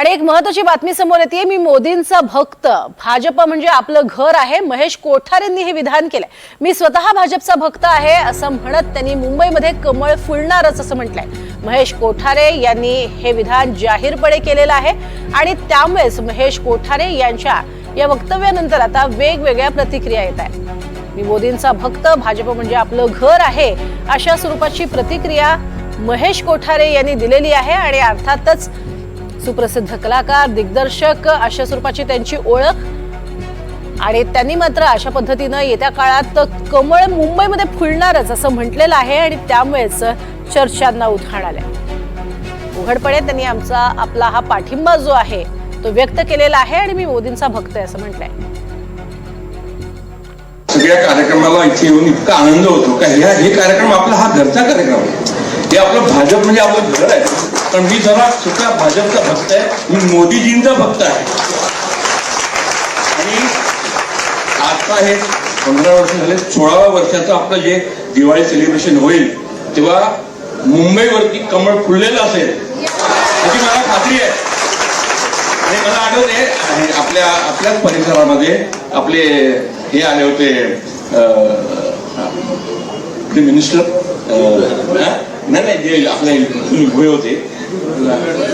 आणि एक महत्वाची बातमी समोर येते मी मोदींचा भक्त. भाजप म्हणजे आपलं घर आहे. महेश कोठारेंनी हे विधान केलंय. मी स्वतः भाजपचा भक्त आहे असं म्हणत त्यांनी मुंबईमध्ये कमळ फुलणारच असं म्हटलंय. महेश कोठारे यांनी हे विधान जाहीरपणे केलेलं आहे आणि त्यामुळेच महेश कोठारे यांच्या या वक्तव्यानंतर आता वेगवेगळ्या प्रतिक्रिया येत आहेत. मी मोदींचा भक्त भाजप म्हणजे आपलं घर आहे अशा स्वरूपाची प्रतिक्रिया महेश कोठारे यांनी दिलेली आहे आणि अर्थातच सुप्रसिद्ध कलाकार दिग्दर्शक अशा स्वरूपाची त्यांची ओळख. आणि त्यांनी मात्र अशा पद्धतीनं येत्या काळात कमळ मुंबईमध्ये फुलणारच असं म्हटलेलं आहे आणि त्यामुळेच चर्चांना उधाण आलंय. उघडपणे त्यांनी आमचा आपला हा पाठिंबा जो आहे तो व्यक्त केलेला आहे आणि मी मोदींचा भक्त आहे असं म्हटलंय. सगळ्या कार्यक्रमाला इथे येऊन इतका आनंद होतो का? हे कार्यक्रम आपला हा घरचा कार्यक्रम आहे. हे आपलं भाजप म्हणजे आपलं घर आहे. पण मी जरा सुद्धा भाजपचा भक्त आहे. मी मोदीजींचा भक्त आहे. आणि आता हे पंधरा वर्ष झाले सोळाव्या वर्षाचं आपलं जे दिवाळी सेलिब्रेशन होईल तेव्हा मुंबईवरती कमळ फुललेलं असेल याची मला खात्री आहे. आणि मला आठवते आपल्या आपल्याच परिसरामध्ये आपले हे आले होते मिनिस्टर नाही नाही जे आपले होते. होते